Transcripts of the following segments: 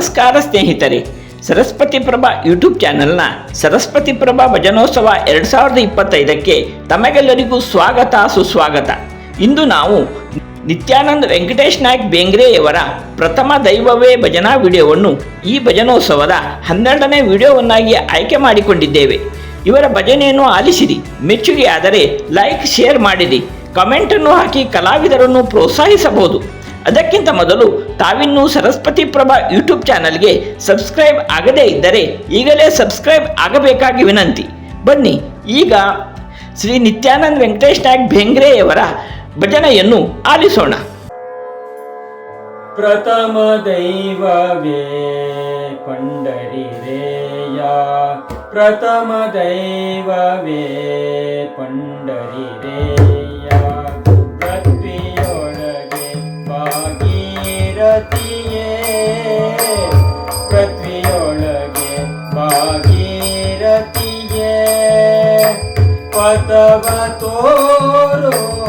ನಮಸ್ಕಾರ ಸ್ನೇಹಿತರೆ, ಸರಸ್ವತಿ ಪ್ರಭಾ ಯೂಟ್ಯೂಬ್ ಚಾನೆಲ್ನ ಸರಸ್ವತಿ ಪ್ರಭಾ ಭಜನೋತ್ಸವ ಎರಡು ಸಾವಿರದ ಇಪ್ಪತ್ತೈದಕ್ಕೆ ತಮಗೆಲ್ಲರಿಗೂ ಸ್ವಾಗತ, ಸುಸ್ವಾಗತ. ಇಂದು ನಾವು ನಿತ್ಯಾನಂದ್ ವೆಂಕಟೇಶ್ ನಾಯ್ಕ್ ಬೇಂಗ್ರೆಯವರ ಪ್ರಥಮ ದೈವವೇ ಭಜನಾ ವಿಡಿಯೋವನ್ನು ಈ ಭಜನೋತ್ಸವದ ಹನ್ನೆರಡನೇ ವಿಡಿಯೋವನ್ನಾಗಿ ಆಯ್ಕೆ ಮಾಡಿಕೊಂಡಿದ್ದೇವೆ. ಇವರ ಭಜನೆಯನ್ನು ಆಲಿಸಿರಿ ಮೆಚ್ಚುಗೆಯಾದರೆ ಲೈಕ್, ಶೇರ್ ಮಾಡಿರಿ. ಕಮೆಂಟನ್ನು ಹಾಕಿ ಕಲಾವಿದರನ್ನು ಪ್ರೋತ್ಸಾಹಿಸಬಹುದು. ಅದಕ್ಕಿಂತ ಮೊದಲು ತಾವಿನ್ನೂ ಸರಸ್ವತಿ ಪ್ರಭಾ ಯೂಟ್ಯೂಬ್ ಚಾನಲ್ಗೆ ಸಬ್ಸ್ಕ್ರೈಬ್ ಆಗದೇ ಇದ್ದರೆ ಈಗಲೇ ಸಬ್ಸ್ಕ್ರೈಬ್ ಆಗಬೇಕಾಗಿ ವಿನಂತಿ. ಬನ್ನಿ, ಈಗ ಶ್ರೀ ನಿತ್ಯಾನಂದ್ ವೆಂಕಟೇಶ್ ನಾಯ್ಕ್ ಭೆಂಗ್ರೆಯವರ ಭಜನೆಯನ್ನು ಆಲಿಸೋಣ. ಪ್ರಥಮ ದೈವವೇ, ಪಂಡರಿರೇಯ. ಪ್ರಥಮ ದೈವವೇ, ಪಂಡರಿರೇಯ. तव तोरो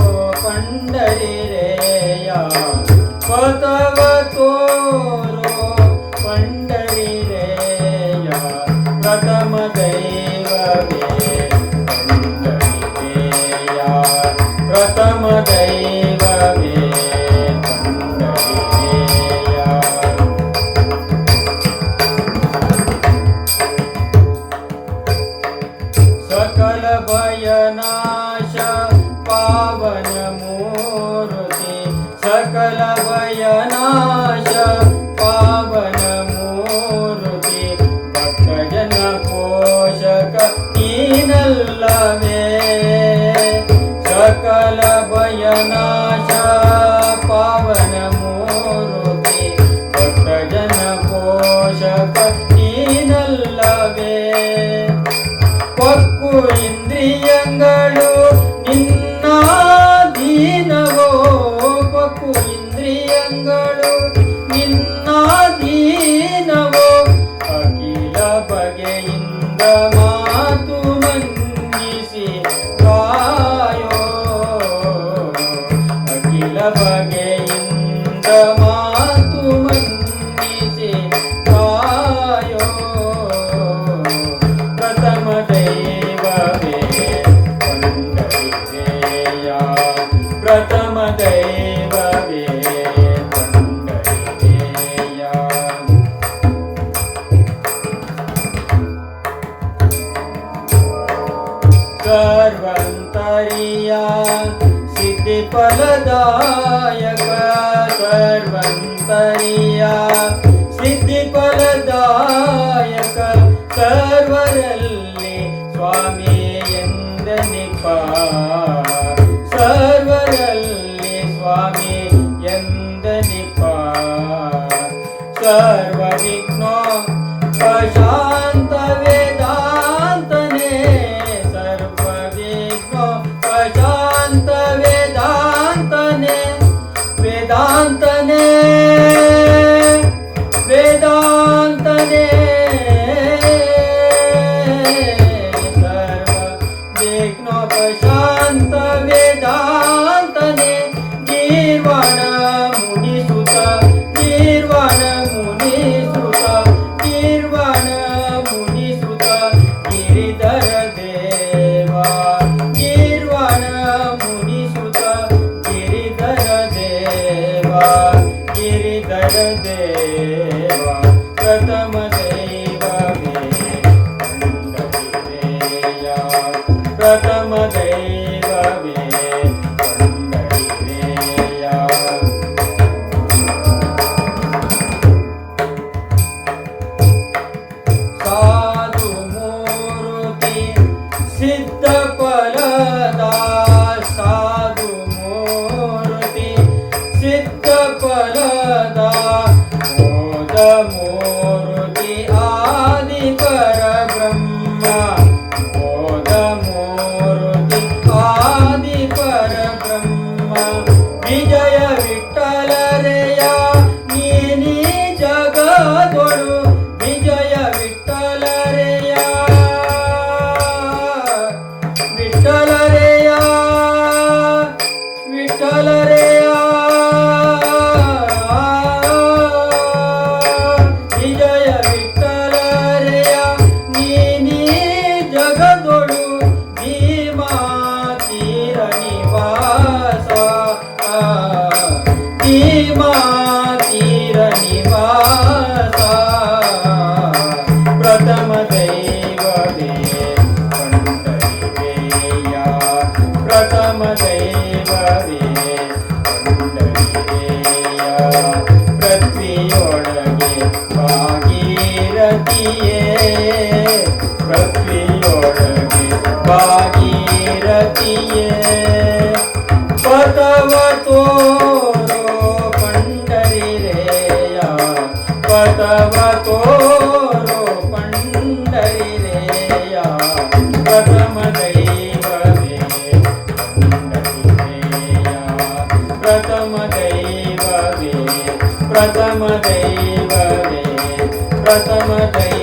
Hari. देवा गिरिधर देवा प्रथम देवा मे प्रथम देवा मे साधु मूर्ति सिद्ध रतिये पृथ्वियोळगे भागीरथिये पतव तोरो पण्डरि रेया पतव तोरो पण्डरि रेया प्रथम दैवमे रेया प्रथम दैवमे प्रथम दैवमे प्रथम गई